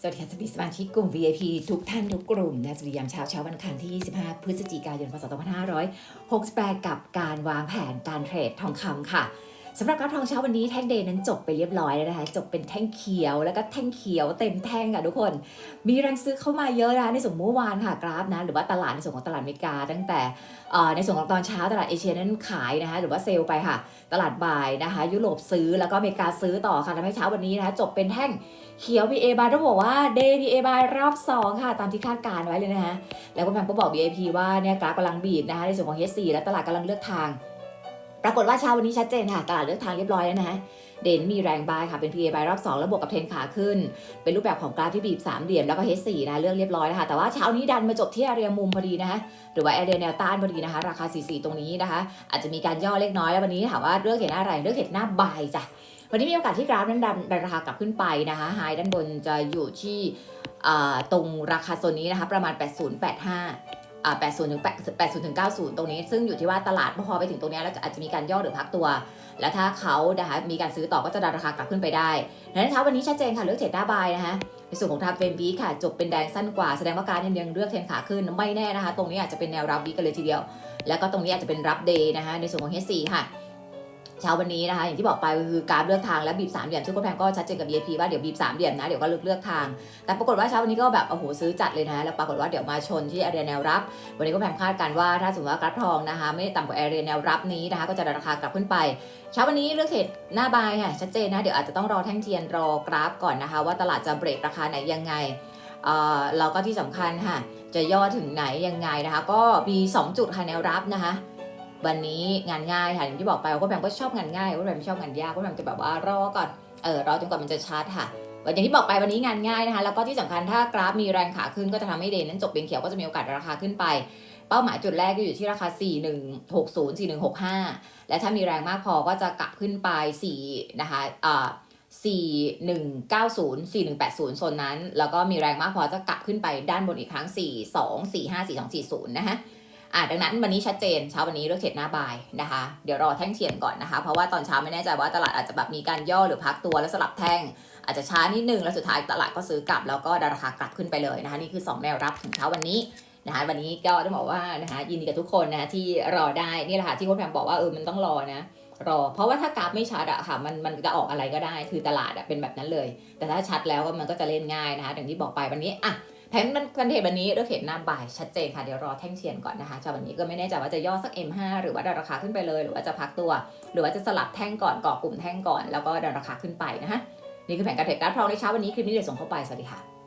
สวัสดีค่ะสวัสดีสมาชิกกลุ่ม VIP ทุกท่านทุกกลุ่มนะสวัสดียามเช้าเช้าวันอังคารที่ 25 พฤศจิกายน พศ 2568 กับการวางแผนการเทรดทองคำค่ะ สำหรับกราฟทองเช้าวันนี้แท่งเดย์นั้นจบไปเรียบร้อยแล้วนะคะ จบเป็นแท่งเขียวแล้วก็แท่งเขียวเต็มแท่งค่ะทุกคน มีแรงซื้อเข้ามาเยอะนะคะในส่วนเมื่อวานค่ะกราฟนะหรือว่าตลาดในส่วนของตลาดอเมริกา ตั้งแต่ในส่วนของตอนเช้าตลาดเอเชียนั้นขายนะคะหรือว่าเซลล์ไปค่ะ ตลาดบ่ายนะคะ ยุโรปซื้อแล้วก็อเมริกาซื้อต่อค่ะทำให้เช้าวันนี้นะคะจบเป็นแท่งเขียว PA บายต้องบอกว่า Day PA บายรอบ 2 ค่ะ ตามที่คาดการไว้เลยนะคะแล้วก็แพมก็บอก VIP ว่าเนี่ยกราฟกำลังบีบนะคะในส่วนของ H4 และตลาดกำลังเลือกทาง ปรากฏว่าเช้าวันนี้ชัดเจนค่ะ ตลาดเลือกทางเรียบร้อยแล้วนะคะเด่นมีแรงบายค่ะ เป็น PA บายรอบ 2 แล้วบวกกับเทรนขาขึ้น เป็นรูปแบบของกราฟที่บีบ3เหลี่ยม แล้วก็ H4 นะเลือกเรียบร้อยแล้วค่ะแต่ว่าเช้านี้ดันมาจบที่แอเรียมุมพอดีนะคะ หรือว่าแอเรียแนวต้านพอดีนะคะ ราคา 44 ตรงนี้นะคะ อาจจะมีการย่อเล็กน้อยแล้ววันนี้ถามว่าเลือกเห็นอะไร เลือกเห็นหน้าบายจ้ะ วันนี้มีโอกาสที่กราฟนั้นดันราคากลับขึ้นไปนะคะไฮด้านบนจะอยู่ที่ตรงราคาโซนนี้นะคะ ประมาณ 8085 80ถึง80ถึง90 ตรงนี้ ซึ่งอยู่ที่ว่าตลาดพอไปถึงตรงนี้แล้วอาจจะมีการย่อหรือพักตัว แล้วถ้าเขานะคะมีการซื้อต่อก็จะดันราคากลับขึ้นไปได้ดังนั้นเช้าวันนี้ชัดเจนค่ะเลือกเทรดหน้าบายนะคะในส่วนของทางเฟรมวีค่ะ จบเป็นแดงสั้นกว่าแสดงว่าการยังเลือกเทรนขาขึ้นไม่แน่นะคะ ตรงนี้อาจจะเป็นแนวรับบีกันเลยทีเดียว แล้วก็ตรงนี้อาจจะเป็นรับเดย์นะคะในส่วนของเฮทซีค่ะ เช้าวันนี้นะคะอย่างที่บอกไปคือการเลือกทางและบีบสามเหลี่ยมซึ่งก็แพงก็ชัดเจนกับ VIP ว่าเดี๋ยวบีบสามเหลี่ยมนะเดี๋ยวก็เลือกเลือกทาง แต่ปรากฏว่าเช้าวันนี้ก็แบบโอ้โหซื้อจัดเลยนะแล้วปรากฏว่าเดี๋ยวมาชนที่แอเรียแนวรับ วันนี้ก็แพงคาดการว่าถ้าสมมติว่ากราฟทองนะคะไม่ต่ำกว่าแอเรียแนวรับนี้นะคะก็จะราคากลับขึ้นไป เช้าวันนี้เลือกเทรดหน้าบายค่ะชัดเจนนะเดี๋ยวอาจจะต้องรอแท่งเทียนรอกราฟก่อนนะคะ ว่าตลาดจะเบรกราคาไหนยังไงเออเราก็ที่สำคัญค่ะจะย่อถึงไหนยังไงนะคะ ก็มี 2 จุดค่ะแนวรับนะคะ วันนี้งานง่ายค่ะอย่างที่บอกไปว่าแบมก็ชอบงานง่ายว่าแบมชอบงานยากว่าแบมจะแบบว่ารอก่อนเออรอจนกว่ามันจะชัดค่ะวันอย่างที่บอกไปวันนี้งานง่ายนะคะแล้วก็ที่สำคัญถ้ากราฟมีแรงขาขึ้นก็จะทำให้เดนนั้นจบเป็นเขียวก็จะมีโอกาสราคาขึ้นไป เป้าหมายจุดแรกก็อยู่ที่ราคา 4160 4165 และถ้ามีแรงมากพอก็จะกลับขึ้นไป4นะคะอ่า4190 4180 โซนนั้น แล้วก็มีแรงมากพอจะกลับขึ้นไปด้านบนอีกครั้ง 42 45 4240 นะคะ อะดังนั้นวันนี้ชัดเจนเช้าวันนี้เลือกเทรดหน้าบายนะคะ เดี๋ยวรอแท่งเทียนก่อนนะคะ เพราะว่าตอนเช้าไม่แน่ใจว่าตลาดอาจจะแบบมีการย่อหรือพักตัวแล้วสลับแท่ง อาจจะช้านิดนึงแล้วสุดท้ายตลาดก็ซื้อกลับแล้วก็ดันราคากลับขึ้นไปเลยนะคะนี่คือ 2 แนวรับของเช้าวันนี้นะคะวันนี้ก็ต้องบอกว่านะคะยินดีกับทุกคนนะที่รอได้นี่แหละค่ะที่โค้ชแพมบอกว่าเออมันต้องรอนะรอ เพราะว่าถ้ากราฟไม่ชัดอะค่ะมันมันจะออกอะไรก็ได้คือตลาดอะเป็นแบบนั้นเลย แต่ถ้าชัดแล้วมันก็จะเล่นง่ายนะคะอย่างที่บอกไปวันนี้อะ แผนมันคอนเทนต์วันนี้เลือกเห็นหน้าบ่ายชัดเจนค่ะ เดี๋ยวรอแท่งเทียนก่อนนะคะจากวันนี้ก็ไม่แน่ใจว่าจะย่อสัก M5 หรือว่าดันราคาขึ้นไปเลย หรือว่าจะพักตัว หรือว่าจะสลับแท่งก่อนเกาะกลุ่มแท่งก่อนแล้วก็ดันราคาขึ้นไปนะคะนี่คือแผนการเทรดการพร่องในเช้าวันนี้คลิปนี้เดี๋ยวส่งเข้าไปสวัสดีค่ะ